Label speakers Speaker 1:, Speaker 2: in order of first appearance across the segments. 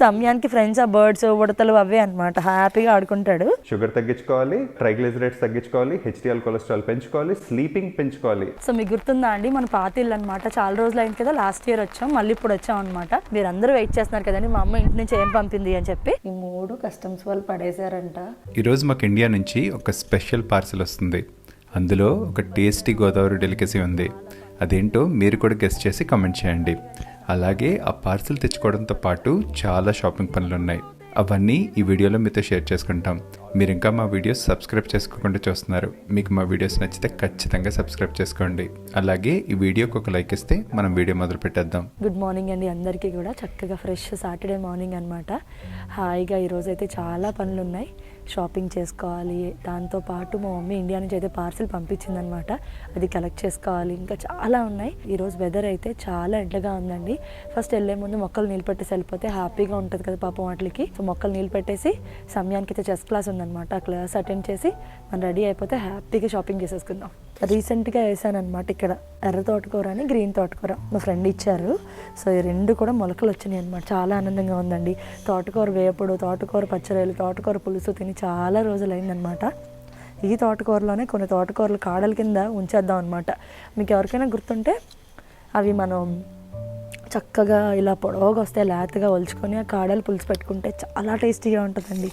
Speaker 1: సమయానికి ఫ్రెండ్స్ ఆ బర్డ్స్ ఉడతలు అవే అనమాట హ్యాపీగా ఆడుకుంటాడు.
Speaker 2: షుగర్ తగ్గించుకోవాలి ట్రైగ్లిజరైడ్స్ తగ్గించుకోవాలి హెచ్డిఎల్ కొలెస్ట్రాల్ పెంచుకోవాలి స్లీపింగ్ పెంచుకోవాలి.
Speaker 1: సో మీకు గుర్తుందా అండి మన పాత ఇల్లు అనమాట చాలా రోజులు అయింది కదా లాస్ట్ ఇయర్ వచ్చాం మళ్ళీ ఇప్పుడు వచ్చాం అనమాట మీరు అందరూ వెయిట్ చేస్తున్నారు కదండి మా అమ్మ ఇంటి నుంచి ఏం పంపింది అని చెప్పి. ఈ మూడు కస్టమ్స్ వాళ్ళు పడేశారంట.
Speaker 3: ఈరోజు మాకు ఇండియా నుంచి ఒక స్పెషల్ పార్సల్ వస్తుంది. అందులో ఒక టేస్టీ గోదావరి డెలికసీ ఉంది. అదేంటో మీరు కూడా గెస్ట్ చేసి కమెంట్ చేయండి. అలాగే ఆ పార్సిల్ తెచ్చుకోవడంతో పాటు చాలా షాపింగ్ పనులు ఉన్నాయి అవన్నీ ఈ వీడియోలో మీతో షేర్ చేసుకుంటాం. మీరు ఇంకా మా వీడియోస్ సబ్స్క్రైబ్ చేసుకోకుండా చూస్తున్నారు. మీకు మా వీడియోస్ నచ్చితే ఖచ్చితంగా సబ్స్క్రైబ్ చేసుకోండి. అలాగే ఈ వీడియోకి ఒక లైక్ ఇస్తే మనం వీడియో మొదలు పెట్టేద్దాం.
Speaker 1: గుడ్ మార్నింగ్ అండి అందరికీ కూడా. చక్కగా ఫ్రెష్ సాటర్డే మార్నింగ్ అనమాట హాయిగా ఈరోజు అయితే చాలా పనులు ఉన్నాయి షాపింగ్ చేసుకోవాలి. దాంతోపాటు మా మమ్మీ ఇండియా నుంచి అయితే పార్సిల్ పంపించిందనమాట అది కలెక్ట్ చేసుకోవాలి. ఇంకా చాలా ఉన్నాయి. ఈరోజు వెదర్ అయితే చాలా ఎండగా ఉందండి. ఫస్ట్ వెళ్ళే ముందు మొక్కలు నీళ్ళు పెట్టేసి వెళ్ళిపోతే హ్యాపీగా ఉంటుంది కదా పాపం వాటికి. సో మొక్కలు నీళ్ళు పెట్టేసి సమయానికి అయితే చెస్ క్లాస్ ఉందనమాట ఆ క్లాస్ అటెండ్ చేసి మనం రెడీ అయిపోతే హ్యాపీగా షాపింగ్ చేసేసుకుందాం. రీసెంట్గా వేసాను అనమాట ఇక్కడ. ఎర్ర తోటకూర అని గ్రీన్ తోటకూర మా ఫ్రెండ్ ఇచ్చారు. సో ఈ రెండు కూడా మొలకలు వచ్చినాయి అనమాట చాలా ఆనందంగా ఉందండి. తోటకూర వేపుడు తోటకూర పచ్చరేలు తోటకూర పులుసు తిని చాలా రోజులు అయిందనమాట ఈ తోటకూరలోనే కొన్ని తోటకూరలు కాడల కింద ఉంచేద్దాం అనమాట మీకు ఎవరికైనా గుర్తుంటే అవి మనం చక్కగా ఇలా పొడవుగా వస్తే లేతగా ఒలుచుకొని ఆ కాడలు పులుసు పెట్టుకుంటే చాలా టేస్టీగా ఉంటుందండి.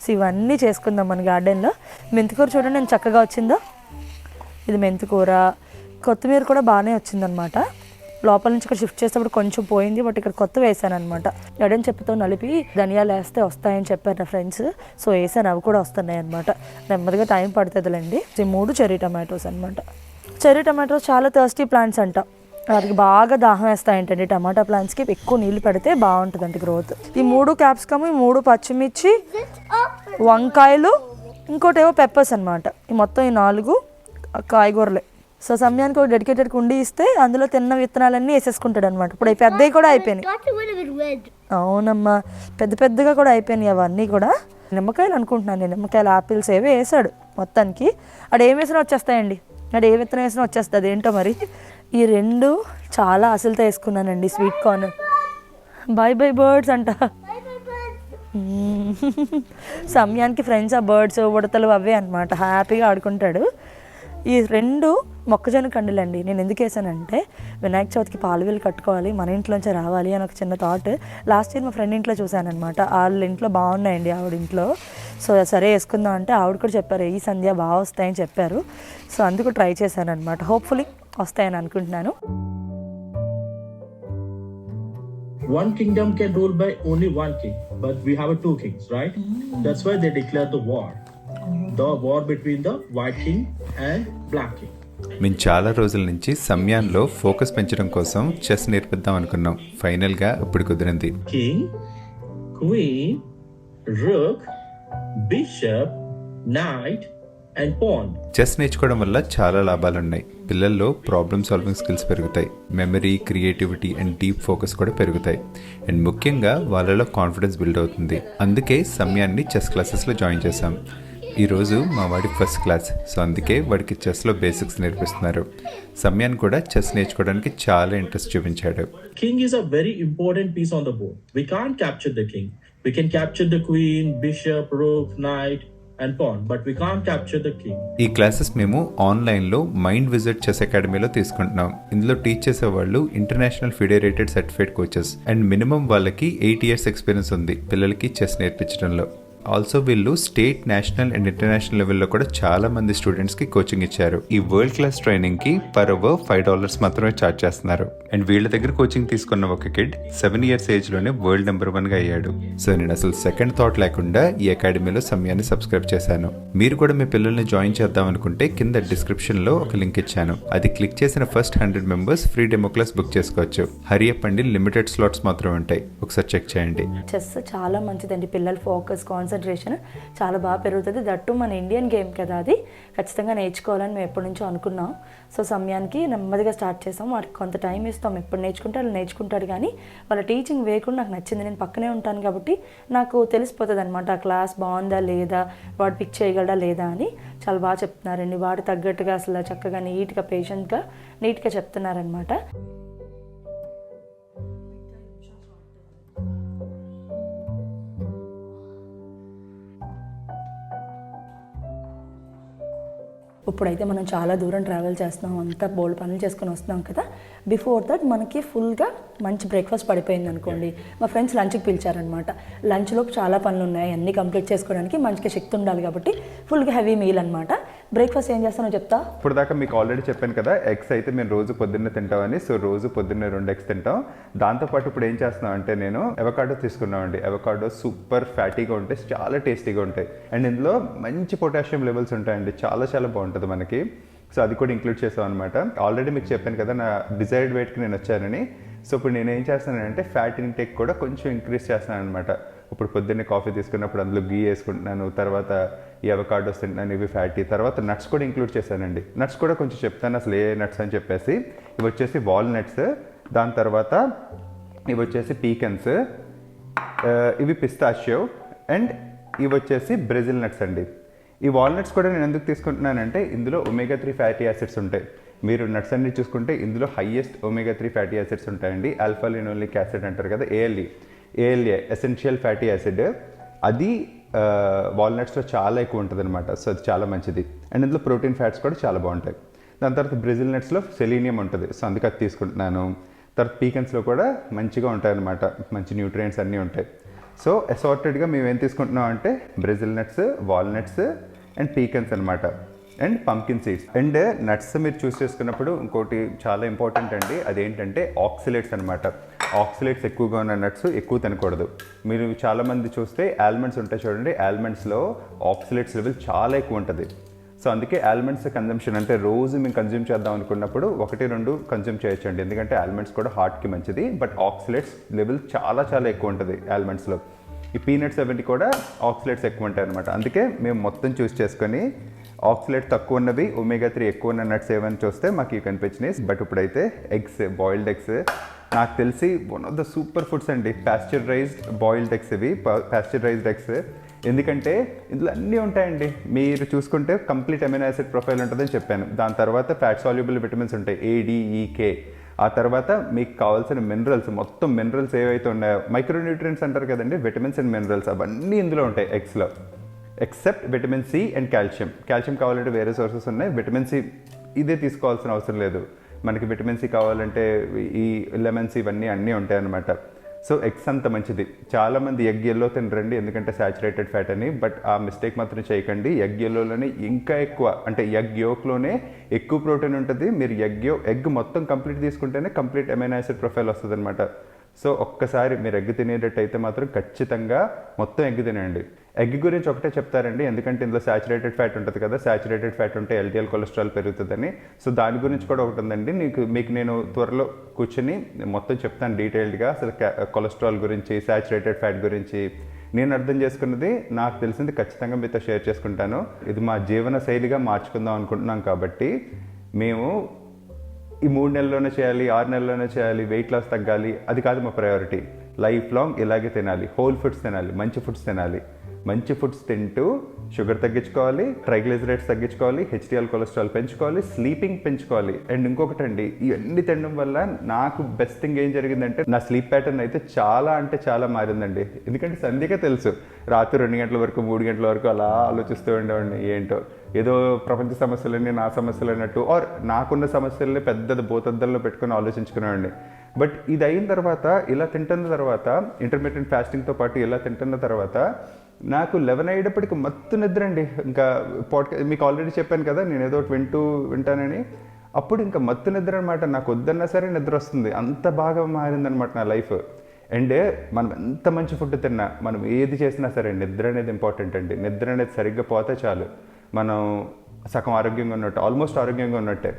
Speaker 1: సో ఇవన్నీ చేసుకుందాం మన గార్డెన్లో. మెంతికూర చూడండి నేను చక్కగా వచ్చిందో. ఇది మెంతికూర కొత్తిమీర కూడా బాగానే వచ్చిందనమాట. లోపల నుంచి ఇక్కడ షిఫ్ట్ చేసేటప్పుడు కొంచెం పోయింది బట్ ఇక్కడ కొత్త వేసాను అనమాట ఎడని చెప్పుతో నలిపి ధనియాలు వేస్తే వస్తాయని చెప్పారు నా ఫ్రెండ్స్. సో వేసాను అవి కూడా వస్తున్నాయి అనమాట నెమ్మదిగా టైం పడుతుందిలేండి. ఈ మూడు చెర్రీ టమాటోస్ అనమాట. చెర్రీ టమాటోస్ చాలా థర్స్టీ ప్లాంట్స్ అంట. వాటికి బాగా దాహం వేస్తాయంటండి టమాటా ప్లాంట్స్కి ఎక్కువ నీళ్ళు పెడితే బాగుంటుందండి గ్రోత్ ఈ మూడు క్యాప్సికమ్ ఈ మూడు పచ్చిమిర్చి వంకాయలు ఇంకోటేవో పెప్పర్స్ అనమాట. ఈ మొత్తం ఈ నాలుగు కాయగూరలే. సో సమయానికి ఒక డెడికేటెడ్ కుండీ ఇస్తే అందులో తిన్న విత్తనాలన్నీ వేసేసుకుంటాడు అనమాట ఇప్పుడు అవి పెద్దవి కూడా అయిపోయినాయి. అవునమ్మా. పెద్ద పెద్దగా కూడా అయిపోయినాయి అవన్నీ కూడా. నిమ్మకాయలు అనుకుంటున్నాను నేను. నిమ్మకాయలు ఆపిల్స్ ఏవో వేసాడు మొత్తానికి. అక్కడ ఏం వేసినా వచ్చేస్తాయండి. అక్కడ ఏ విత్తనం వేసినా వచ్చేస్తుంది. అదేంటో మరి? ఈ రెండు చాలా అసలుతో వేసుకున్నానండి sweet corn. Bye bye birds అంట. సమయానికి ఫ్రెండ్స్ ఆ బర్డ్స్ ఉడతలు అవే అనమాట హ్యాపీగా ఆడుకుంటాడు. ఈ రెండు మొక్కజొన్న కండులండి. నేను ఎందుకు వేసానంటే వినాయక చవితికి పాలవీలు కట్టుకోవాలి మన ఇంట్లోంచే రావాలి అని ఒక చిన్న థాట్ లాస్ట్ ఇయర్ మా ఫ్రెండ్ ఇంట్లో చూశానమాట వాళ్ళ ఇంట్లో బాగున్నాయండి ఆవిడ ఇంట్లో. సో సరే వేసుకుందాం అంటే ఆవిడ కూడా చెప్పారు ఈ సంధ్య బాగా వస్తాయని చెప్పారు. సో అందుకు ట్రై చేశాను అనమాట హోప్ఫుల్లీ వస్తాయని అనుకుంటున్నాను.
Speaker 4: One kingdom can rule by only one king, but we have a two kings, right? That's why they declared the war. White king and black king.
Speaker 3: మేము చాలా రోజుల నుంచి సమయాల్లో ఫోకస్ పెంచడం కోసం చెస్ నేర్పిద్దాం అనుకున్నాం. ఫైనల్గా ఇప్పుడు కుదిరింది.
Speaker 4: Queen, rook, bishop, knight, and pawn.
Speaker 3: Chess నేర్చుకోవడం వల్ల చాలా లాభాలు ఉన్నాయి పిల్లల్లో ప్రాబ్లమ్ సాల్వింగ్ స్కిల్స్ పెరుగుతాయి. Memory creativity and deep focus కూడా పెరుగుతాయి. అండ్ ముఖ్యంగా వాళ్ళలో కాన్ఫిడెన్స్ బిల్డ్ అవుతుంది. అందుకే సమయాన్ని చెస్ క్లాసెస్లో జాయిన్ చేశాం. ఈరోజు మా వాడి ఫస్ట్ క్లాస్ సో అందుకే వాడికి చెస్లో బేసిక్స్ నేర్పిస్తున్నారు సమయాన్ని కూడా చెస్ నేర్చుకోవడానికి చాలా ఇంట్రెస్ట్ చూపించాడు
Speaker 4: a very important piece on the board. We can't capture the king. We can capture the queen, bishop, rook, knight, and pawn, but we can't capture the king.
Speaker 3: ఈ classes మేము ఆన్లైన్లో mind visit chess అకాడమీలో తీసుకుంటున్నాం ఇందులో teach చేసే వాళ్ళు international federated certified coaches and minimum వాళ్ళకి eight years experience ఉంది పిల్లలకి చెస్ నేర్పించడంలో ఆల్సో వీళ్ళు స్టేట్ నేషనల్ అండ్ ఇంటర్నేషనల్ లెవెల్లో కూడా చాలా మంది స్టూడెంట్స్కి కోచింగ్ ఇచ్చారు. ఈ వరల్డ్ క్లాస్ ట్రైనింగ్కి పర్ అవర్ ఫైవ్ డాలర్స్ మాత్రమే ఛార్జ్ చేస్తున్నారు. అండ్ వీళ్ళ దగ్గర కోచింగ్ తీసుకున్న ఒక కిడ్ సెవెన్ ఇయర్స్ ఏజ్లోనే వరల్డ్ నెంబర్ వన్గా అయ్యాడు. సో నేను అసలు సెకండ్ థాట్ లేకుండా ఈ అకాడమీలో సమయాన్ని సబ్స్క్రైబ్ చేశాను. మీరు కూడా మీ పిల్లల్ని జాయిన్ చేద్దాం అనుకుంటే కింద డిస్క్రిప్షన్లో ఒక లింక్ ఇచ్చాను. అది క్లిక్ చేసిన first hundred members free demo class book చేసుకోవచ్చు. హరి అప్ అండి లిమిటెడ్ స్లాట్స్ మాత్రమే ఉంటాయి. ఒకసారి చెక్ చేయండి.
Speaker 1: చెస్ చాలా మంచిదండి. పిల్లల ఫోకస్ కాన్సన్ట్రేషన్ చాలా బాగా పెరుగుతుంది. దట్టు మన ఇండియన్ గేమ్ కదా అది. ఖచ్చితంగా నేర్చుకోవాలని మేము ఎప్పటి నుంచో అనుకున్నాం. సో సమయానికి నెమ్మదిగా స్టార్ట్ చేసాం. వాడికి కొంత టైం ఇస్తాం. ఎప్పుడు నేర్చుకుంటే వాళ్ళు నేర్చుకుంటాడు కానీ వాళ్ళ టీచింగ్ వే కూడా నాకు నచ్చింది. నేను పక్కనే ఉంటాను కాబట్టి నాకు తెలిసిపోతుంది అనమాట ఆ క్లాస్ బాగుందా లేదా? వాడు పిక్ చేయగలడా లేదా అని చాలా బాగా చెప్తున్నారండి. వాడు తగ్గట్టుగా అసలు చక్కగా నీట్గా పేషెంట్గా నీట్గా చెప్తున్నారనమాట ఇప్పుడైతే మనం చాలా దూరం ట్రావెల్ చేస్తున్నాం అంతా బోల్డ్ పనులు చేసుకొని వస్తున్నాం కదా. బిఫోర్ దట్ మనకి ఫుల్గా మంచి బ్రేక్ఫాస్ట్ పడిపోయింది అనుకోండి. మా ఫ్రెండ్స్ లంచ్కి పిలిచారనమాట లంచ్లో చాలా పనులు ఉన్నాయి అన్నీ కంప్లీట్ చేసుకోవడానికి మంచిగా శక్తి ఉండాలి కాబట్టి ఫుల్గా హెవీ మీల్ అనమాట బ్రేక్ఫాస్ట్ ఏం చేస్తానో చెప్తా?
Speaker 3: ఇప్పుడు దాకా మీకు ఆల్రెడీ చెప్పాను కదా ఎగ్స్ అయితే మేము రోజు పొద్దున్నే తింటామని సో రోజు పొద్దున్నే రెండు ఎగ్స్ తింటాం. దాంతోపాటు ఇప్పుడు ఏం చేస్తున్నాం అంటే నేను ఎవకాడో తీసుకున్నామండి. ఎవకాడో సూపర్ ఫ్యాటీగా ఉంటాయి చాలా టేస్టీగా ఉంటాయి. అండ్ ఇందులో మంచి పొటాషియం లెవెల్స్ ఉంటాయండి చాలా చాలా బాగుంటుంది మనకి. సో అది కూడా ఇంక్లూడ్ చేసాం అనమాట ఆల్రెడీ మీకు చెప్పాను కదా నా డిజైర్డ్ వెయిట్కి నేను వచ్చానని. సో ఇప్పుడు నేను ఏం చేస్తానంటే ఫ్యాట్ ఇంటేక్ కూడా కొంచెం ఇంక్రీజ్ చేస్తాను అనమాట ఇప్పుడు పొద్దున్నే కాఫీ తీసుకున్నప్పుడు అందులో గీ వేసుకుంటున్నాను తర్వాత ఈ అవకాడోస్ తింటున్నాను ఇవి ఫ్యాటీ తర్వాత నట్స్ కూడా ఇంక్లూడ్ చేశానండి. నట్స్ కూడా కొంచెం చెప్తాను అసలు ఏ నట్స్ అని చెప్పేసి. ఇవి వచ్చేసి వాల్నట్స్ దాని తర్వాత ఇవి వచ్చేసి పీకన్స్ ఇవి పిస్తాషియో అండ్ ఇవి వచ్చేసి బ్రెజిల్ నట్స్ అండి. ఈ వాల్నట్స్ కూడా నేను ఎందుకు తీసుకుంటున్నానంటే ఇందులో ఒమేగా త్రీ ఫ్యాటీ యాసిడ్స్ ఉంటాయి. మీరు నట్స్ అన్ని చూసుకుంటే ఇందులో highest omega three fatty acids ఉంటాయండి. ఆల్ఫా లినోలిక్ యాసిడ్ అంటారు కదా ALE ALA essential fatty acid అది వాల్నట్స్లో చాలా ఎక్కువ ఉంటుంది అనమాట సో అది చాలా మంచిది. అండ్ ఇందులో ప్రోటీన్ ఫ్యాట్స్ కూడా చాలా బాగుంటాయి. దాని తర్వాత బ్రెజిల్ నట్స్లో సెలీనియం ఉంటుంది. సో అందుకే అది తీసుకుంటున్నాను. తర్వాత పీకన్స్లో కూడా మంచిగా ఉంటాయన్నమాట. మంచి న్యూట్రియంట్స్ అన్నీ ఉంటాయి. సో అసార్టెడ్గా మేము ఏం తీసుకుంటున్నాం అంటే Brazil nuts walnuts and pecans అనమాట and pumpkin seeds and nuts మీరు చూస్ చేసుకున్నప్పుడు ఇంకోటి చాలా ఇంపార్టెంట్ అండి. అదేంటంటే ఆక్సిలేట్స్ అనమాట ఆక్సిలేట్స్ ఎక్కువగా ఉన్న నట్స్ ఎక్కువ తినకూడదు. మీరు చాలామంది చూస్తే ఆల్మండ్స్ ఉంటాయి చూడండి ఆల్మండ్స్లో ఆక్సిలేట్స్ లెవెల్ చాలా ఎక్కువ ఉంటుంది. సో అందుకే ఆల్మండ్స్ కన్జంప్షన్ అంటే రోజు మేము కన్జ్యూమ్ చేద్దాం అనుకున్నప్పుడు ఒకటి రెండు కన్జ్యూమ్ చేయొచ్చండి. ఎందుకంటే ఆల్మండ్స్ కూడా హార్ట్కి మంచిది బట్ ఆక్సిలేట్స్ లెవెల్ చాలా చాలా ఎక్కువ ఉంటుంది ఆల్మండ్స్లో ఈ పీనట్స్ అవన్నీ కూడా ఆక్సిలేట్స్ ఎక్కువ ఉంటాయి అనమాట అందుకే మేము మొత్తం చూస్ చేసుకొని ఆక్సిలేట్ తక్కువ ఉన్నవి ఒమేగా త్రీ ఎక్కువ ఉన్న నట్స్ ఏమైనా చూస్తే మాకు ఇవి కనిపించినాయి. బట్ ఇప్పుడైతే ఎగ్స్ బాయిల్డ్ ఎగ్స్ నాకు తెలిసి one of the super foods అండి. ప్యాస్చరైజ్డ్ బాయిల్డ్ ఎగ్స్ ఇవి ప్యాస్చరైజ్డ్ ఎగ్స్ ఎందుకంటే ఇందులో అన్నీ ఉంటాయండి. మీరు చూసుకుంటే కంప్లీట్ అమినో యాసిడ్ ప్రొఫైల్ ఉంటుందని చెప్పాను. దాని తర్వాత ఫ్యాట్ సాల్యుబుల్ విటమిన్స్ ఉంటాయి. A D E K e, ఆ తర్వాత మీకు కావాల్సిన మినరల్స్ మొత్తం మినరల్స్ ఏవైతే ఉన్నాయో మైక్రోన్యూట్రియన్స్ అంటారు కదండి విటమిన్స్ అండ్ మినరల్స్ అవన్నీ ఇందులో ఉంటాయి ఎగ్స్లో. Except vitamin C and calcium calcium కావాలంటే వేరే సోర్సెస్ ఉన్నాయి. విటమిన్ సి ఇదే తీసుకోవాల్సిన అవసరం లేదు. మనకి విటమిన్ సి కావాలంటే ఈ లెమన్స్ ఇవన్నీ అన్నీ ఉంటాయి అన్నమాట. సో ఎగ్స్ అంత మంచిది. చాలామంది ఎగ్ ఎల్లో తినరండి ఎందుకంటే సాచురేటెడ్ ఫ్యాట్ అని. బట్ ఆ మిస్టేక్ మాత్రం చేయకండి. ఎగ్ ఎల్లోలోనే ఇంకా ఎక్కువ అంటే ఎగ్ యోక్లోనే ఎక్కువ ప్రోటీన్ ఉంటుంది. మీరు ఎగ్ యో ఎగ్ మొత్తం కంప్లీట్ తీసుకుంటేనే కంప్లీట్ ఎమైనాసిడ్ యాసిడ్ ప్రొఫైల్ వస్తుంది అనమాట సో ఒక్కసారి మీరు ఎగ్ తినేటట్టయితే మాత్రం ఖచ్చితంగా మొత్తం ఎగ్ తినండి. ఎగ్ గురించి ఒకటే చెప్తారండి. ఎందుకంటే ఇందులో సాచురేటెడ్ ఫ్యాట్ ఉంటుంది కదా సాచురేటెడ్ ఫ్యాట్ ఉంటే ఎల్డిఎల్ కొలెస్ట్రాల్ పెరుగుతుందని. సో దాని గురించి కూడా ఒకటి ఉందండి. నీకు మీకు నేను త్వరలో కూర్చొని మొత్తం చెప్తాను డీటెయిల్డ్గా. అసలు కొలెస్ట్రాల్ గురించి సాచురేటెడ్ ఫ్యాట్ గురించి. నేను అర్థం చేసుకున్నది నాకు తెలిసింది ఖచ్చితంగా మీతో షేర్ చేసుకుంటాను. ఇది మా జీవన శైలిగా మార్చుకుందాం అనుకుంటున్నాం కాబట్టి మేము ఈ మూడు నెలల్లోనే చేయాలి ఆరు నెలల్లోనే చేయాలి వెయిట్ లాస్ తగ్గాలి. అది కాదు మా ప్రయారిటీ లైఫ్ లాంగ్ ఇలాగే తినాలి. హోల్ ఫుడ్స్ తినాలి మంచి ఫుడ్స్ తినాలి. మంచి ఫుడ్స్ తింటూ షుగర్ తగ్గించుకోవాలి ట్రైగ్లిజరైడ్స్ తగ్గించుకోవాలి హెచ్డిఎల్ కొలెస్ట్రాల్ పెంచుకోవాలి స్లీపింగ్ పెంచుకోవాలి. అండ్ ఇంకొకటి అండి ఇవన్నీ తినడం వల్ల నాకు బెస్ట్ థింగ్ ఏం జరిగిందంటే నా స్లీప్ ప్యాటర్న్ అయితే చాలా అంటే చాలా మారిందండి. ఎందుకంటే సంధ్యకే తెలుసు రాత్రి రెండు గంటల వరకు మూడు గంటల వరకు అలా ఆలోచిస్తూ ఉండేవాడిని ఏంటో. ఏదో ప్రపంచ సమస్యలన్నీ నా సమస్యలు అన్నట్టు ఆర్ నాకున్న సమస్యల్ని పెద్ద భూతద్దంలో పెట్టుకుని ఆలోచించుకునేవాడిని. బట్ ఇది అయిన తర్వాత ఇలా తింటున్న తర్వాత ఇంటర్మీడియట్ ఫాస్టింగ్తో పాటు ఇలా తింటున్న తర్వాత నాకు లెవెన్ అయ్యేటప్పటికి మత్తు నిద్ర అండి ఇంకా పాడ్కా మీకు ఆల్రెడీ చెప్పాను కదా నేను ఏదో ఒకటి వింటూ వింటానని. అప్పుడు ఇంకా మత్తు నిద్ర అనమాట నాకు వద్దన్నా సరే నిద్ర వస్తుంది. అంత బాగా మారిందనమాట నా లైఫ్ అండ్ మనం ఎంత మంచి ఫుడ్ తిన్నా మనం ఏది చేసినా సరే నిద్ర అనేది ఇంపార్టెంట్ అండి. నిద్ర అనేది సరిగ్గా పోతే చాలు. మనం సగం ఆరోగ్యంగా ఉన్నట్టు ఆల్మోస్ట్ ఆరోగ్యంగా ఉన్నట్టే.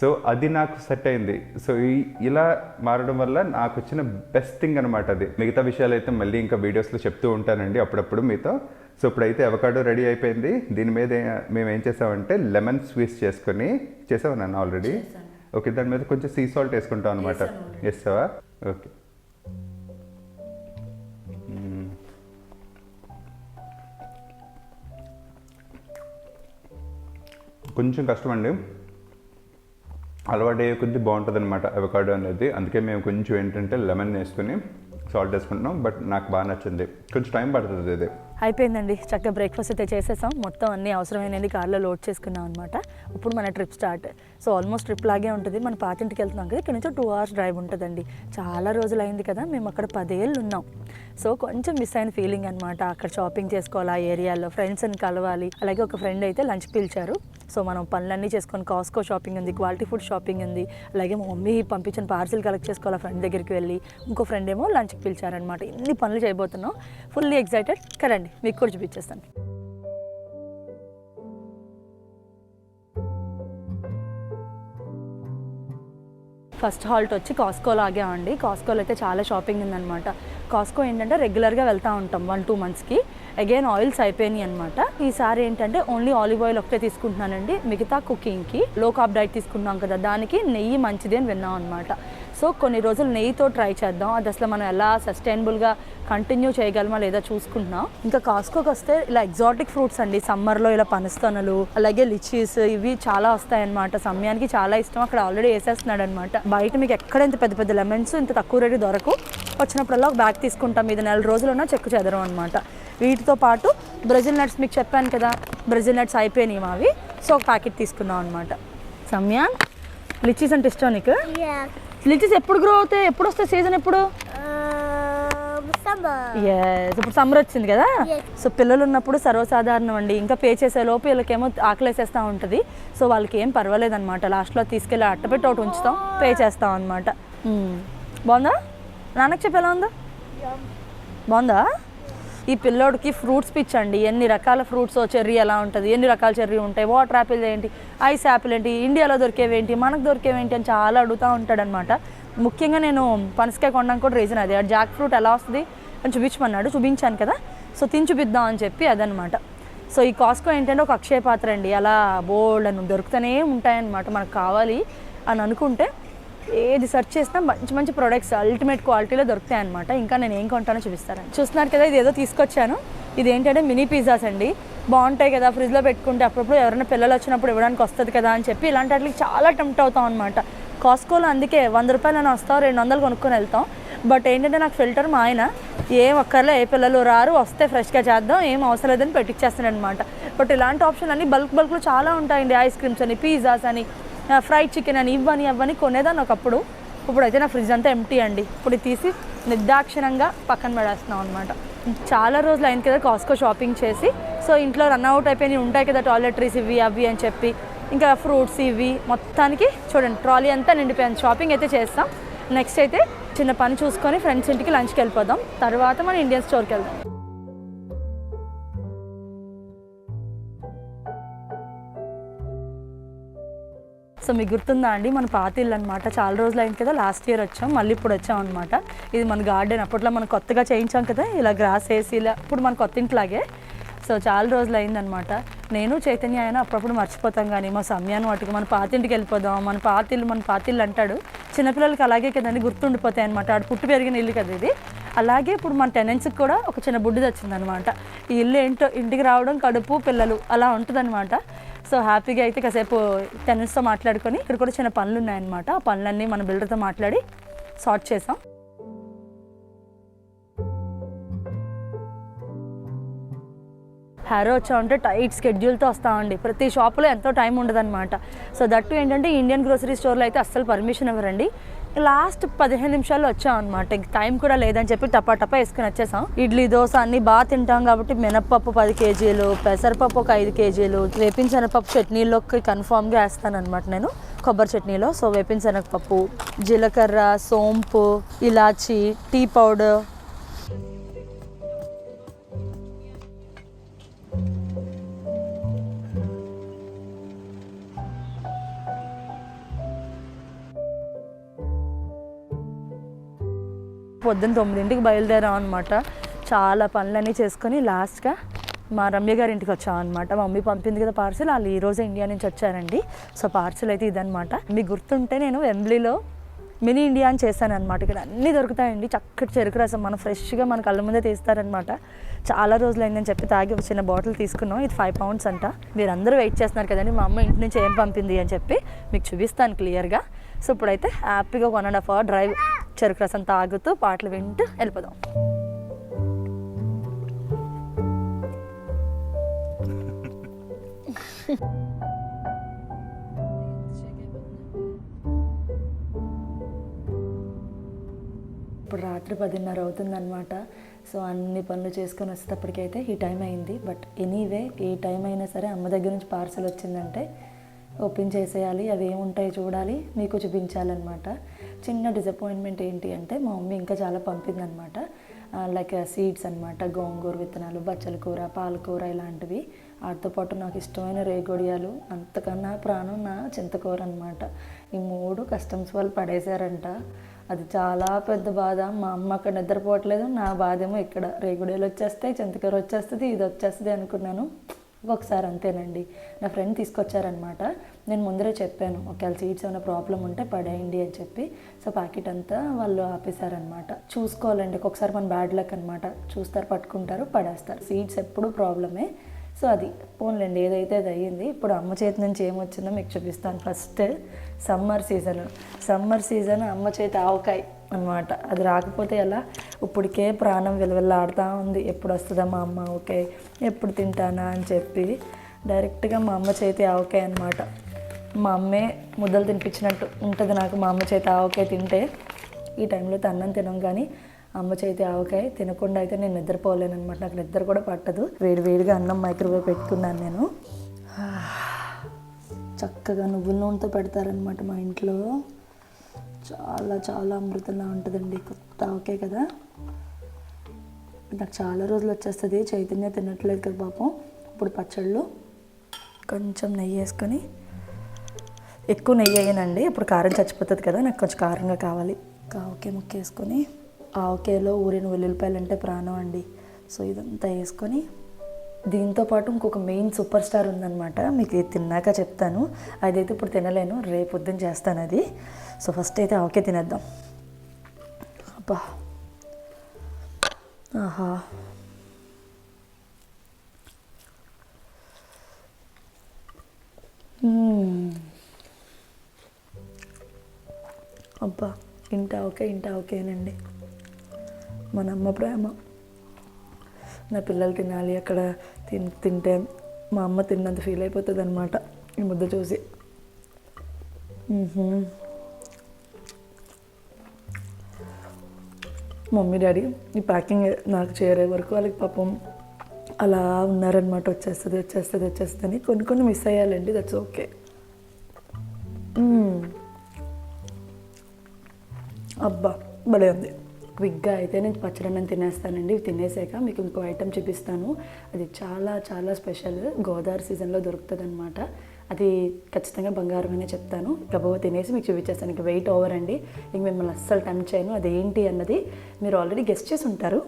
Speaker 3: సో అది నాకు సెట్ అయింది. సో ఈ- ఇలా మారడం వల్ల నాకు వచ్చిన బెస్ట్ థింగ్ అనమాట అది. మిగతా విషయాలు అయితే మళ్ళీ ఇంకా వీడియోస్లో చెప్తూ ఉంటానండి అప్పుడప్పుడు మీతో. సో ఇప్పుడైతే అవకాడో రెడీ అయిపోయింది. దీని మీద మేము ఏం చేసామంటే లెమన్ స్వీట్స్ చేసుకొని చేసావా నన్ను ఆల్రెడీ? ఓకే దాని మీద కొంచెం సీ సాల్ట్ వేసుకుంటాం అనమాట వేస్తావా ఓకే. కొంచెం కష్టం అండి అలవాటు అయ్యే కొద్దీ బాగుంటుంది అనమాట అవకాడో అనేది. అందుకే మేము కొంచెం ఏంటంటే లెమన్ వేసుకుని సాల్ట్ వేసుకుంటున్నాం. బట్ నాకు బాగా నచ్చింది. కొంచెం టైం పడుతుంది ఇది.
Speaker 1: అయిపోయిందండి. చక్కగా బ్రేక్ఫాస్ట్ అయితే చేసేసాం. మొత్తం అన్ని అవసరమైనది కార్లో లోడ్ చేసుకున్నాం అనమాట ఇప్పుడు మన trip start so almost trip లాగే ఉంటుంది. మన పాతింటికి వెళ్తున్నాం కదా. ఇక్కడ నుంచి టూ అవర్స్ డ్రైవ్ ఉంటుందండి. చాలా రోజులు అయింది కదా. మేము అక్కడ పదేళ్ళు ఉన్నాం. సో కొంచెం మిస్ అయిన ఫీలింగ్ అనమాట అక్కడ షాపింగ్ చేసుకోవాలి ఆ ఏరియాలో ఫ్రెండ్స్ని కలవాలి. అలాగే ఒక ఫ్రెండ్ అయితే లంచ్ పిలిచారు. సో మనం పనులన్నీ చేసుకొని కాస్కో షాపింగ్ ఉంది క్వాలిటీ ఫుడ్ షాపింగ్ ఉంది. అలాగే మా మమ్మీ పంపించిన పార్సిల్ కలెక్ట్ చేసుకోవాలి ఫ్రెండ్ దగ్గరికి వెళ్ళి. ఇంకో ఫ్రెండ్ ఏమో లంచ్కి పిలిచారనమాట ఇన్ని పనులు చేయబోతున్నాం. ఫుల్లీ ఎగ్జైటెడ్ కరండి మీకు కూడా చూపించేస్తాను. ఫస్ట్ హాల్ట్ వచ్చి కాస్కోలో ఆగామండి కాస్కోలో అయితే చాలా షాపింగ్ ఉందన్నమాట. కాస్కో ఏంటంటే రెగ్యులర్గా వెళ్తూ ఉంటాం వన్ టూ మంత్స్కి. అగైన్ ఆయిల్స్ అయిపోయినాయి అనమాట ఈసారి ఏంటంటే ఓన్లీ ఆలివ్ ఆయిల్ ఒకటే తీసుకుంటున్నానండి. మిగతా కుకింగ్కి లో కాప్ డైట్ తీసుకున్నాం కదా దానికి నెయ్యి మంచిది అని విన్నాం అనమాట సో కొన్ని రోజులు నెయ్యితో ట్రై చేద్దాం. అది అసలు మనం ఎలా సస్టైనబుల్గా కంటిన్యూ చేయగలమా లేదా చూసుకుంటున్నాం. ఇంకా కాస్కోకి వస్తే ఇలా ఎగ్జాటిక్ ఫ్రూట్స్ అండి. సమ్మర్లో ఇలా పనస్తనలు అలాగే లిచీస్ ఇవి చాలా వస్తాయన్నమాట. సమయానికి చాలా ఇష్టం. అక్కడ ఆల్రెడీ వేసేస్తున్నాడు అనమాట బయట మీకు ఎక్కడ ఇంత పెద్ద పెద్ద లెమన్స్ ఇంత తక్కువ రేటు దొరకు వచ్చినప్పుడల్లా ఒక బ్యాగ్ తీసుకుంటాం. ఇది నెల రోజులున్నా చెక్కు చెదరం అనమాట వీటితో పాటు బ్రెజిల్ నట్స్ మీకు చెప్పాను కదా. బ్రెజిల్ నట్స్ అయిపోయినాయి మావి. సో ఒక ప్యాకెట్ తీసుకున్నాం అనమాట సమయాన్ లిచీస్ అంటే ఇష్టం నీకు? లిచీస్ ఎప్పుడు గ్రో అవుతాయి? ఎప్పుడు వస్తాయి? సీజన్ ఎప్పుడు? ఇప్పుడు సమ్మర్ వచ్చింది కదా. సో పిల్లలు ఉన్నప్పుడు సర్వసాధారణం అండి ఇంకా పే చేసే లోపు వీళ్ళకేమో ఆకలేసేస్తూ ఉంటుంది. సో వాళ్ళకి ఏం పర్వాలేదు అనమాట లాస్ట్లో తీసుకెళ్ళి అట్టపెట్టి ఒకటి ఉంచుతాం. పే చేస్తాం అనమాట బాగుందా? నాన్నకి చెప్పి ఎలా ఉందా? బాగుందా? ఈ పిల్లోడికి ఫ్రూట్స్ పిచ్చండి. ఎన్ని రకాల ఫ్రూట్స్ చెర్రీ ఎలా ఉంటుంది? ఎన్ని రకాల చెర్రీ ఉంటాయి? వాటర్ యాపిల్ ఏంటి? ఐస్ యాపిల్ ఏంటి? ఇండియాలో దొరికేవేంటి? మనకు దొరికేవేంటి అని చాలా అడుగుతూ ఉంటాడనమాట ముఖ్యంగా నేను పనసకాయ కొనడానికి కూడా రీజన్ అదే. జాక్ ఫ్రూట్ ఎలా వస్తుంది అని చూపించమన్నాడు. చూపించాను కదా. సో తిని చూపిద్దాం అని చెప్పి అదనమాట సో ఈ కాస్కో ఏంటంటే ఒక అక్షయ పాత్ర అండి. అలా బోల్డ్ అని దొరుకుతూనే ఉంటాయన్నమాట మనకు కావాలి అని అనుకుంటే. ఏది సెర్చ్ చేసినా మంచి మంచి ప్రొడక్ట్స్ అల్టిమేట్ క్వాలిటీలో దొరుకుతాయి అనమాట ఇంకా నేను ఏం కొంటానో చూపిస్తాను చూస్తున్నారు కదా ఇది ఏదో తీసుకొచ్చాను. ఇది ఏంటంటే మినీ పిజ్జాస్ అండి. బాగుంటాయి కదా ఫ్రిడ్జ్లో పెట్టుకుంటే అప్పుడప్పుడు ఎవరైనా పిల్లలు వచ్చినప్పుడు ఇవ్వడానికి వస్తుంది కదా అని చెప్పి ఇలాంటి వాటికి చాలా టెంప్ట్ అవుతాం అనమాట కాస్కోలో అందుకే వంద రూపాయలు అని వస్తాం రెండు వందలు కొనుక్కొని వెళ్తాం. బట్ ఏంటంటే నాకు ఫిల్టర్ మా ఆయన ఏం ఒక్కర్లో ఏ పిల్లలు రారు వస్తే ఫ్రెష్గా చేద్దాం ఏం అవసరం లేదని పెట్టించేస్తాను అనమాట బట్ ఇలాంటి ఆప్షన్ అన్ని బల్క్ బల్క్లో చాలా ఉంటాయండి ఐస్ క్రీమ్స్ అని పిజ్జాస్ అని ఫ్రైడ్ చికెన్ అని ఇవ్వని అవ్వని కొనేదాన్ని ఒకప్పుడు. ఇప్పుడైతే నా ఫ్రిడ్జ్ అంతా ఎంటీ అండి. ఇప్పుడు తీసి నిర్దాక్షిణంగా పక్కన పడేస్తున్నాం అనమాట చాలా రోజులు అయిన కదా కాస్కో షాపింగ్ చేసి. సో ఇంట్లో రన్ అవుట్ అయిపోయినాయి ఉంటాయి కదా టాయిలెటరీస్ ఇవి అవి అని చెప్పి. ఇంకా ఫ్రూట్స్ ఇవి మొత్తానికి చూడండి ట్రాలీ అంతా నిండిపోయింది. షాపింగ్ అయితే చేస్తాం. నెక్స్ట్ అయితే చిన్న పని చూసుకొని ఫ్రెండ్స్ ఇంటికి లంచ్కి వెళ్ళిపోదాం. తర్వాత మనం ఇండియన్ స్టోర్కి వెళ్దాం. సో మీకు గుర్తుందా అండి? మన పాత ఇల్లు అనమాట చాలా రోజులు అయింది కదా లాస్ట్ ఇయర్ వచ్చాం మళ్ళీ ఇప్పుడు వచ్చాం అనమాట ఇది మన గార్డెన్ అప్పట్లో మనం కొత్తగా చేయించాం కదా ఇలా గ్రాస్ వేసి ఇలా ఇప్పుడు మన కొత్త ఇంట్లాగే. సో చాలా రోజులు అయిందనమాట నేను చైతన్య అయినా అప్పుడప్పుడు మర్చిపోతాం కానీ మా సమయాన్ని వాటికి మన పాతింటికి వెళ్ళిపోదాం మన పాతిల్లు మన పాతిల్లు అంటాడు. చిన్నపిల్లలకి అలాగే కదండి గుర్తుండిపోతాయి అనమాట ఆడు పుట్టి పెరిగిన ఇల్లు కదా ఇది. అలాగే ఇప్పుడు మన టెనెన్స్కి కూడా ఒక చిన్న బుడ్డిది వచ్చిందనమాట ఈ ఇల్లు ఏంటో ఇంటికి రావడం కడుపు పిల్లలు అలా ఉంటుందన్నమాట. సో హ్యాపీగా అయితే కాసేపు టెనెన్స్తో మాట్లాడుకొని ఇక్కడ కూడా చిన్న పనులు ఉన్నాయన్నమాట ఆ పనులన్నీ మన బిల్డర్తో మాట్లాడి సార్ట్ చేసాం. హ్యారో వచ్చామంటే టైట్ స్కెడ్యూల్తో వస్తామండి. ప్రతి షాపులో ఎంతో టైం ఉండదన్నమాట. సో దట్టు ఏంటంటే ఇండియన్ గ్రోసరీ స్టోర్లో అయితే అస్సలు పర్మిషన్ ఇవ్వరండి. లాస్ట్ పదిహేను నిమిషాల్లో వచ్చాం అనమాట ఇంక టైం కూడా లేదని చెప్పి టపా టపా వేసుకుని వచ్చేసాం. ఇడ్లీ దోశ అన్ని బాగా తింటాం కాబట్టి మినప్పప్పు పది కేజీలు పెసరపప్పు ఒక ఐదు కేజీలు వేపించనపప్పు చట్నీలోకి కన్ఫామ్గా వేస్తాను అనమాట నేను. కొబ్బరి చట్నీలో. సో వేపినశెనగపప్పు జీలకర్ర సోంపు ఇలాచి టీ పౌడర్ పొద్దున్న తొమ్మిదింటికి బయలుదేరాం అనమాట చాలా పనులన్నీ చేసుకొని లాస్ట్గా మా రమ్య గారి ఇంటికి వచ్చాం అనమాట మమ్మీ పంపింది కదా పార్సిల్ వాళ్ళు ఈరోజు ఇండియా నుంచి వచ్చారండి. సో పార్సిల్ అయితే ఇదనమాట మీకు గుర్తుంటే నేను వెంబ్లీలో మినీ ఇండియా అని చేశాను అనమాట ఇక్కడ అన్నీ దొరుకుతాయండి. చక్కటి చెరుకు రసం. మనం ఫ్రెష్గా మన కళ్ళ ముందే తీస్తారనమాట చాలా రోజులు అయిందని చెప్పి తాగి ఒక చిన్న బాటిల్ తీసుకున్నాం. ఇది ఫైవ్ పౌండ్స్ అంట. మీరు అందరూ వెయిట్ చేస్తున్నారు కదండి. మా అమ్మ ఇంటి నుంచి ఏం పంపింది అని చెప్పి మీకు చూపిస్తాను క్లియర్గా సో ఇప్పుడైతే హ్యాపీగా one and half hour drive చెరుకు రసం తాగుతూ పాటలు వింటూ వెళ్ళిపోదాం. ఇప్పుడు రాత్రి పదిన్నర అవుతుందన్నమాట. సో అన్ని పనులు చేసుకొని వచ్చేటప్పటికైతే ఈ టైం అయింది. బట్ ఎనీవే ఏ టైం అయినా సరే అమ్మ దగ్గర నుంచి పార్సల్ వచ్చిందంటే ఓపెన్ చేసేయాలి అవి ఏముంటాయో చూడాలి మీకు చూపించాలన్నమాట. చిన్న డిసప్పాయింట్మెంట్ ఏంటి అంటే మా మమ్మీ ఇంకా చాలా పంపిందనమాట లైక్ సీడ్స్ అన్నమాట గోంగూర విత్తనాలు బచ్చల కూర పాలకూర ఇలాంటివి. వాటితో పాటు నాకు ఇష్టమైన రేగొడియాలు అంతకన్నా ప్రాణం నా చింతకూర అనమాట ఈ మూడు కస్టమ్స్ వాళ్ళు పడేశారంట. అది చాలా పెద్ద బాధ. మా అమ్మ అక్కడ నిద్రపోవట్లేదు నా బాధ ఏమో ఇక్కడ. రేగుడేలు వచ్చేస్తాయి చింతకూర వచ్చేస్తుంది ఇది వచ్చేస్తుంది అనుకున్నాను. ఒకసారి అంతేనండి. నా ఫ్రెండ్ తీసుకొచ్చారనమాట. నేను ముందరే చెప్పాను ఒకవేళ సీట్స్ ఏమైనా ప్రాబ్లం ఉంటే పడేయండి అని చెప్పి. సో ప్యాకెట్ అంతా వాళ్ళు ఆపేశారనమాట. చూసుకోవాలండి ఒకసారి మన బ్యాడ్ లక్ అనమాట. చూస్తారు పట్టుకుంటారు పడేస్తారు. సీట్స్ ఎప్పుడు ప్రాబ్లమే. సో అది పోన్లేండి ఏదైతే అది అయ్యింది ఇప్పుడు అమ్మ చేతి నుంచి ఏమొచ్చిందో మీకు చూపిస్తాను first. Summer season. Summer season అమ్మ చేతి ఆవకాయ. అనమాట అది రాకపోతే ఎలా? ఇప్పటికే ప్రాణం విలువెల్లాడుతూ ఉంది. ఎప్పుడు వస్తుందా మా అమ్మ? ఓకే. ఎప్పుడు తింటానా అని చెప్పి డైరెక్ట్గా మా అమ్మ చేతి ఆవకాయ అనమాట మా అమ్మే ముద్దలు తినిపించినట్టు ఉంటుంది నాకు. మా అమ్మ చేతి ఆవకాయ తింటే ఈ టైంలో అన్నం తినం కానీ అమ్మ చేతి ఆవకాయ తినకుండా అయితే నేను నిద్రపోలేను అనమాట నాకు నిద్ర కూడా పట్టదు. వేడి వేడిగా అన్నం మైక్రోవేవ్ పెట్టుకున్నాను నేను. చక్కగా నువ్వుల నూనెతో పెడతారనమాట మా ఇంట్లో. చాలా చాలా అమృతంగా ఉంటుందండి. కొత్త ఓకే కదా. నాకు చాలా రోజులు వచ్చేస్తుంది. చైతన్య తినట్లేదు కదా పాపం. ఇప్పుడు పచ్చళ్ళు కొంచెం నెయ్యి వేసుకొని ఎక్కువ నెయ్యి వేయనండి. ఇప్పుడు కారం చచ్చిపోతుంది కదా నాకు కొంచెం కారంగా కావాలి. ఆవకాయ ముక్క వేసుకొని ఆవకాయలో ఊరిన వెల్లుల్లిపాయలు అంటే ప్రాణం అండి. సో ఇదంతా వేసుకొని దీంతో పాటు ఇంకొక మెయిన్ సూపర్ స్టార్ ఉందన్నమాట. మీకు తిన్నాక చెప్తాను. అదైతే ఇప్పుడు తినలేను. రేపు పొద్దున్న చేస్తాను అది. సో ఫస్ట్ అయితే ఆవకే తినేద్దాం. అబ్బా. ఆహా. అబ్బా. ఇంట ఓకే ఇంట ఓకేనండి మన అమ్మ ప్రేమ. నా పిల్లలు తినాలి అక్కడ తిన్ తింటే మా అమ్మ తిన్నంత ఫీల్ అయిపోతుంది అనమాట ఈ ముద్ద చూసి. మమ్మీ డాడీ ఈ ప్యాకింగ్ నాకు చేరే వరకు వాళ్ళకి పాపం అలా ఉన్నారనమాట వచ్చేస్తుంది వచ్చేస్తుంది వచ్చేస్తుంది అని కొన్ని కొన్ని మిస్ అయ్యాలండి దట్స్ ఓకే అబ్బా భలే ఉంది. క్విక్గా అయితే నేను పచ్చడి అన్నం తినేస్తానండి తినేసాక మీకు ఇంకో ఐటెం చూపిస్తాను. అది చాలా చాలా స్పెషల్. గోదావరి సీజన్లో దొరుకుతుంది అనమాట అది ఖచ్చితంగా బంగారం అనే చెప్తాను. గబగబ తినేసి మీకు చూపించేస్తాను. ఇంక వెయిట్ ఓవర్ అండి. ఇంక మిమ్మల్ని అస్సలు టెంప్ట్ చేయను. అదేంటి అన్నది మీరు ఆల్రెడీ గెస్ట్ చేసి ఉంటారు.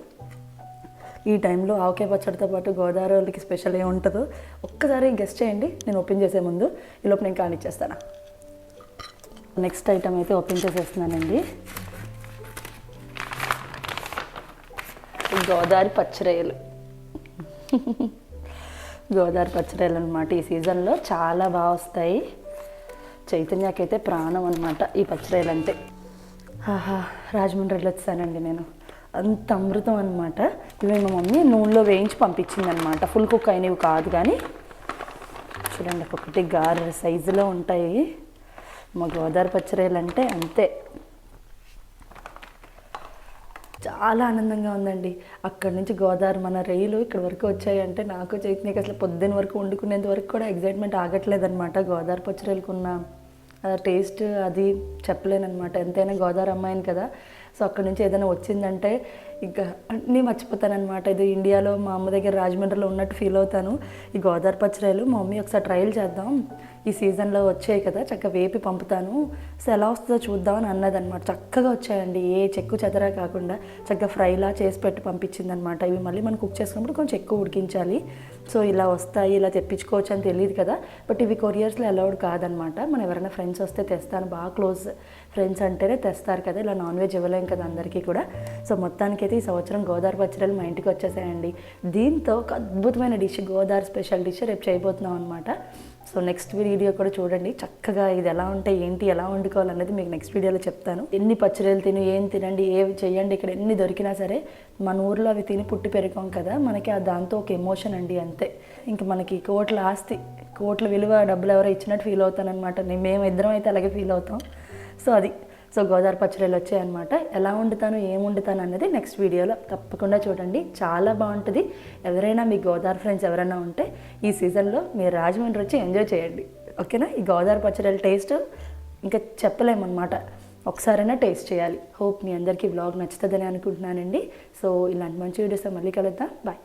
Speaker 1: ఈ టైంలో ఆవకాయ పచ్చడితో పాటు గోదావరి వాళ్ళకి స్పెషల్ ఏమి ఉంటుందో ఒక్కసారి గెస్ట్ చేయండి. నేను ఓపెన్ చేసే ముందు. ఈ లోపల నేను కానిచ్చేస్తాను. నెక్స్ట్ ఐటమ్ అయితే ఓపెన్ చేసేస్తున్నానండి. గోదావరి పచ్చిరొయ్యలు గోదావరి పచ్చిరొయ్యలు అనమాట ఈ సీజన్లో చాలా బాగా వస్తాయి. చైతన్యకైతే ప్రాణం అనమాట ఈ పచ్చిరొయ్యలు అంటే ఆహా రాజమండ్రిలో వచ్చానండి నేను. అంత అమృతం అనమాట ఇవి మా మమ్మీ నూనెలో వేయించి పంపించింది అనమాట ఫుల్ కుక్ అయినవి కాదు కానీ. చూడండి ఒక్కొక్కటి గారె సైజులో ఉంటాయి. మా గోదావరి పచ్చిరొయ్యలు అంటే అంతే. చాలా ఆనందంగా ఉందండి. అక్కడి నుంచి గోదావరి మన రైలు ఇక్కడ వరకు వచ్చాయంటే నాకు చైతన్యకి అసలు పొద్దున్న వరకు వండుకునేంత వరకు కూడా ఎగ్జైట్మెంట్ ఆగట్లేదన్నమాట. గోదావరి పచ్చిరొయ్యలకున్న టేస్ట్ అది చెప్పలేనమాట ఎంతైనా గోదావరి అమ్మాయిని కదా. సో అక్కడ నుంచి ఏదైనా వచ్చిందంటే ఇంకా అన్నీ మర్చిపోతానమాట ఇది ఇండియాలో మా అమ్మ దగ్గర రాజమండ్రిలో ఉన్నట్టు ఫీల్ అవుతాను. ఈ గోదావరి పచ్చరాయలు మా మమ్మీ ఒకసారి ట్రయల్ చేద్దాం. ఈ సీజన్లో వచ్చాయి కదా చక్కగా వేపి పంపుతాను. సో ఎలా వస్తుందో చూద్దాం అని అన్నదన్నమాట. చక్కగా వచ్చాయండి. ఏ చెక్కు చెదరా కాకుండా చక్కగా ఫ్రైలా చేసి పెట్టి పంపించిందనమాట ఇవి మళ్ళీ మనం కుక్ చేసుకున్నప్పుడు కొంచెం ఎక్కువ ఉడికించాలి. సో ఇలా వస్తాయి ఇలా తెప్పించుకోవచ్చు అని తెలియదు కదా. బట్ ఇవి కొరియర్స్లో అలౌడ్ కాదనమాట మనం ఎవరైనా ఫ్రెండ్స్ వస్తే తెస్తాను. బాగా క్లోజ్ ఫ్రెండ్స్ అంటేనే తెస్తారు కదా ఇలా నాన్ వెజ్ ఇవ్వలేం కదా అందరికీ కూడా. సో మొత్తానికైతే ఈ సంవత్సరం గోదావరి పచ్చడిలు మా ఇంటికి వచ్చేసాయండి. దీంతో ఒక అద్భుతమైన డిష్ గోదావరి స్పెషల్ డిష్ రేపు చేయబోతున్నాం అనమాట సో నెక్స్ట్ వీడియో కూడా చూడండి చక్కగా ఇది ఎలా ఉంటాయి ఏంటి ఎలా వండుకోవాలనేది మీకు నెక్స్ట్ వీడియోలో చెప్తాను. ఎన్ని పచ్చడిలు తిని ఏం తినండి ఏవి చేయండి ఇక్కడ ఎన్ని దొరికినా సరే మన ఊర్లో అవి తిని పుట్టి పెరిగాం కదా మనకి ఆ దాంతో ఒక ఎమోషన్ అండి అంతే. ఇంక మనకి కోట్ల ఆస్తి కోట్ల విలువ డబ్బులు ఎవరో ఇచ్చినట్టు ఫీల్ అవుతానమాట మేము ఇద్దరం అయితే అలాగే ఫీల్ అవుతాం. సో అది సో గోదావరి పచ్చడిలు వచ్చాయన్నమాట. ఎలా వండుతాను ఏం వండుతాను అనేది నెక్స్ట్ వీడియోలో తప్పకుండా చూడండి. చాలా బాగుంటుంది. ఎవరైనా మీ గోదావరి ఫ్రెండ్స్ ఎవరైనా ఉంటే ఈ సీజన్లో మీరు రాజమండ్రి వచ్చి ఎంజాయ్ చేయండి. ఓకేనా? ఈ గోదావరి పచ్చడిల టేస్ట్ ఇంకా చెప్పలేమన్నమాట. ఒకసారైనా టేస్ట్ చేయాలి. హోప్ మీ అందరికీ బ్లాగ్ నచ్చుతుందని అనుకుంటున్నానండి. సో ఇలాంటి మంచి వీడియోస్ మళ్ళీ కలుద్దాం. బాయ్